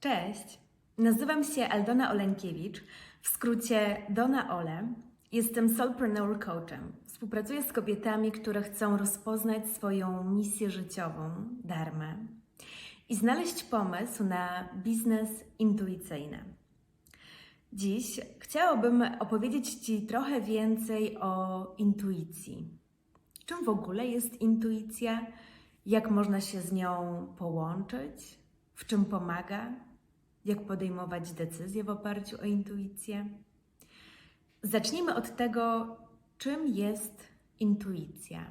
Cześć, nazywam się Aldona Olenkiewicz, w skrócie Dona Ole. Jestem Soulpreneur Coachem. Współpracuję z kobietami, które chcą rozpoznać swoją misję życiową, dharmę i znaleźć pomysł na biznes intuicyjny. Dziś chciałabym opowiedzieć Ci trochę więcej o intuicji. Czym w ogóle jest intuicja? Jak można się z nią połączyć? W czym pomaga? Jak podejmować decyzje w oparciu o intuicję? Zacznijmy od tego, czym jest intuicja.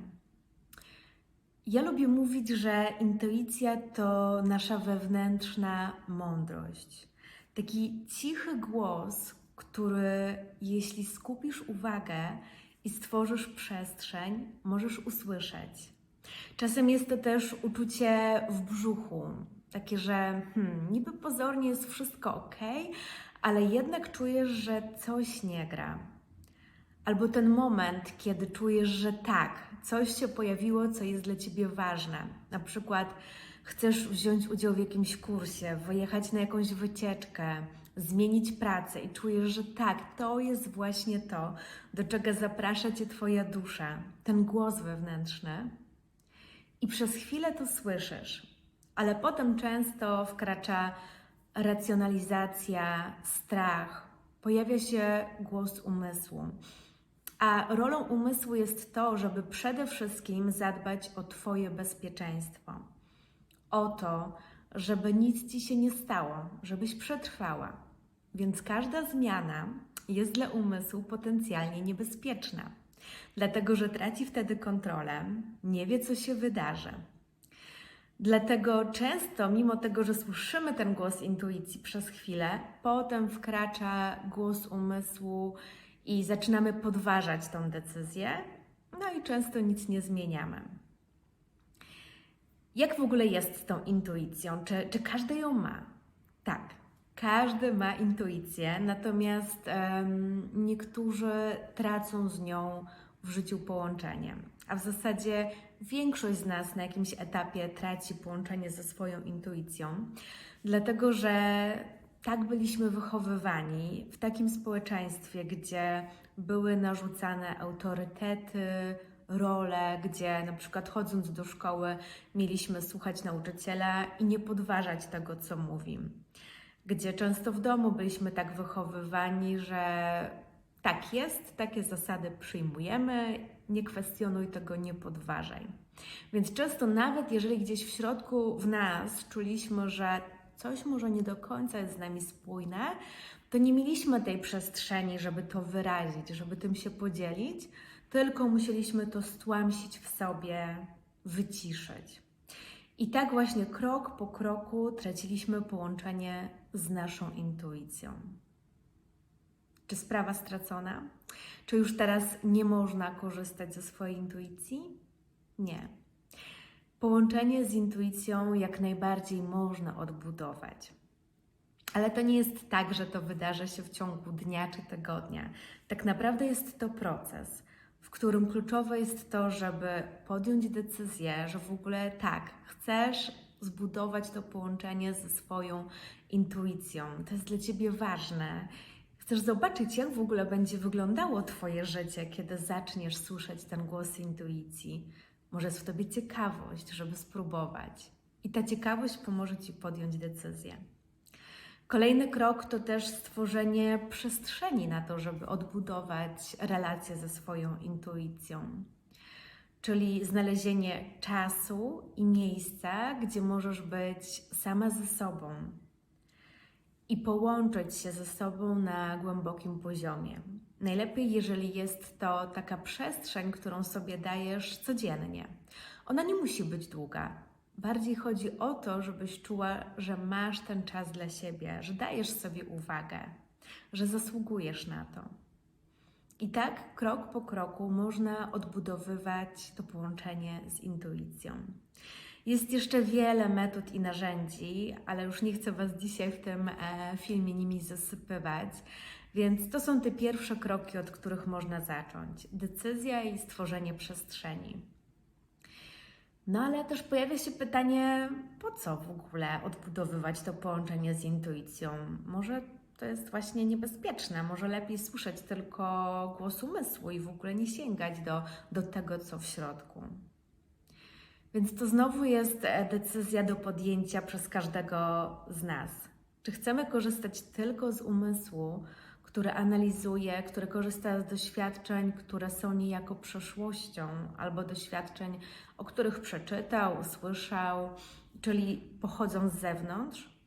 Ja lubię mówić, że intuicja to nasza wewnętrzna mądrość. Taki cichy głos, który, jeśli skupisz uwagę i stworzysz przestrzeń, możesz usłyszeć. Czasem jest to też uczucie w brzuchu, takie, że hmm, niby pozornie jest wszystko ok, ale jednak czujesz, że coś nie gra. Albo ten moment, kiedy czujesz, że tak, coś się pojawiło, co jest dla ciebie ważne. Na przykład chcesz wziąć udział w jakimś kursie, wyjechać na jakąś wycieczkę, zmienić pracę i czujesz, że tak, to jest właśnie to, do czego zaprasza cię Twoja dusza, ten głos wewnętrzny. I przez chwilę to słyszysz, ale potem często wkracza racjonalizacja, strach, pojawia się głos umysłu. A rolą umysłu jest to, żeby przede wszystkim zadbać o Twoje bezpieczeństwo. O to, żeby nic Ci się nie stało, żebyś przetrwała. Więc każda zmiana jest dla umysłu potencjalnie niebezpieczna, dlatego że traci wtedy kontrolę, nie wie, co się wydarzy. Dlatego często, mimo tego, że słyszymy ten głos intuicji przez chwilę, potem wkracza głos umysłu i zaczynamy podważać tą decyzję, no i często nic nie zmieniamy. Jak w ogóle jest z tą intuicją? Czy, czy każdy ją ma? Tak, każdy ma intuicję, natomiast um, niektórzy tracą z nią w życiu połączenie. A w zasadzie większość z nas na jakimś etapie traci połączenie ze swoją intuicją, dlatego że tak byliśmy wychowywani w takim społeczeństwie, gdzie były narzucane autorytety, role, gdzie na przykład chodząc do szkoły mieliśmy słuchać nauczyciela i nie podważać tego, co mówi. Gdzie często w domu byliśmy tak wychowywani, że tak jest, takie zasady przyjmujemy, nie kwestionuj tego, nie podważaj. Więc często nawet jeżeli gdzieś w środku w nas czuliśmy, że coś może nie do końca jest z nami spójne, to nie mieliśmy tej przestrzeni, żeby to wyrazić, żeby tym się podzielić, tylko musieliśmy to stłamsić w sobie, wyciszyć. I tak właśnie krok po kroku traciliśmy połączenie z naszą intuicją. Czy sprawa stracona? Czy już teraz nie można korzystać ze swojej intuicji? Nie. Połączenie z intuicją jak najbardziej można odbudować. Ale to nie jest tak, że to wydarzy się w ciągu dnia czy tygodnia. Tak naprawdę jest to proces, w którym kluczowe jest to, żeby podjąć decyzję, że w ogóle tak, chcesz zbudować to połączenie ze swoją intuicją. To jest dla ciebie ważne Chcesz zobaczyć, jak w ogóle będzie wyglądało Twoje życie, kiedy zaczniesz słyszeć ten głos intuicji. Może jest w Tobie ciekawość, żeby spróbować. I ta ciekawość pomoże Ci podjąć decyzję. Kolejny krok to też stworzenie przestrzeni na to, żeby odbudować relacje ze swoją intuicją. Czyli znalezienie czasu i miejsca, gdzie możesz być sama ze sobą, i połączyć się ze sobą na głębokim poziomie. Najlepiej, jeżeli jest to taka przestrzeń, którą sobie dajesz codziennie. Ona nie musi być długa. Bardziej chodzi o to, żebyś czuła, że masz ten czas dla siebie, że dajesz sobie uwagę, że zasługujesz na to. I tak krok po kroku można odbudowywać to połączenie z intuicją. Jest jeszcze wiele metod i narzędzi, ale już nie chcę Was dzisiaj w tym e, filmie nimi zasypywać. Więc to są te pierwsze kroki, od których można zacząć. Decyzja i stworzenie przestrzeni. No ale też pojawia się pytanie, po co w ogóle odbudowywać to połączenie z intuicją? Może to jest właśnie niebezpieczne, może lepiej słyszeć tylko głos umysłu i w ogóle nie sięgać do, do tego, co w środku. Więc to znowu jest e, decyzja do podjęcia przez każdego z nas. Czy chcemy korzystać tylko z umysłu, który analizuje, który korzysta z doświadczeń, które są niejako przeszłością, albo doświadczeń, o których przeczytał, usłyszał, czyli pochodzą z zewnątrz?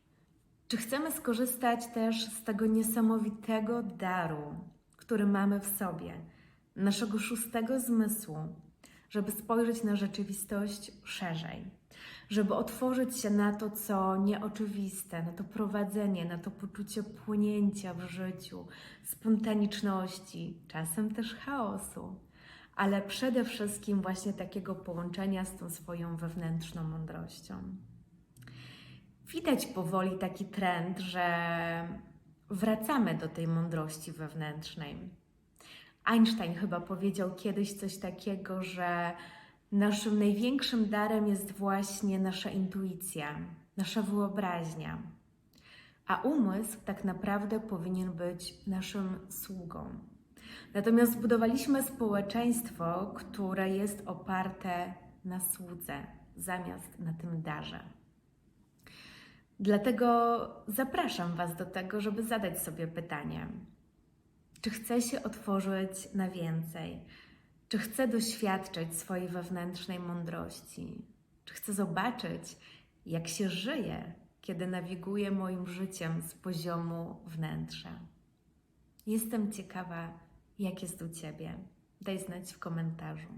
Czy chcemy skorzystać też z tego niesamowitego daru, który mamy w sobie, naszego szóstego zmysłu, żeby spojrzeć na rzeczywistość szerzej, żeby otworzyć się na to, co nieoczywiste, na to prowadzenie, na to poczucie płynięcia w życiu, spontaniczności, czasem też chaosu, ale przede wszystkim właśnie takiego połączenia z tą swoją wewnętrzną mądrością. Widać powoli taki trend, że wracamy do tej mądrości wewnętrznej. Einstein chyba powiedział kiedyś coś takiego, że naszym największym darem jest właśnie nasza intuicja, nasza wyobraźnia. A umysł tak naprawdę powinien być naszym sługą. Natomiast zbudowaliśmy społeczeństwo, które jest oparte na słudze zamiast na tym darze. Dlatego zapraszam Was do tego, żeby zadać sobie pytanie: czy chcę się otworzyć na więcej? Czy chcę doświadczyć swojej wewnętrznej mądrości? Czy chcę zobaczyć, jak się żyje, kiedy nawiguję moim życiem z poziomu wnętrza? Jestem ciekawa, jak jest u Ciebie. Daj znać w komentarzu.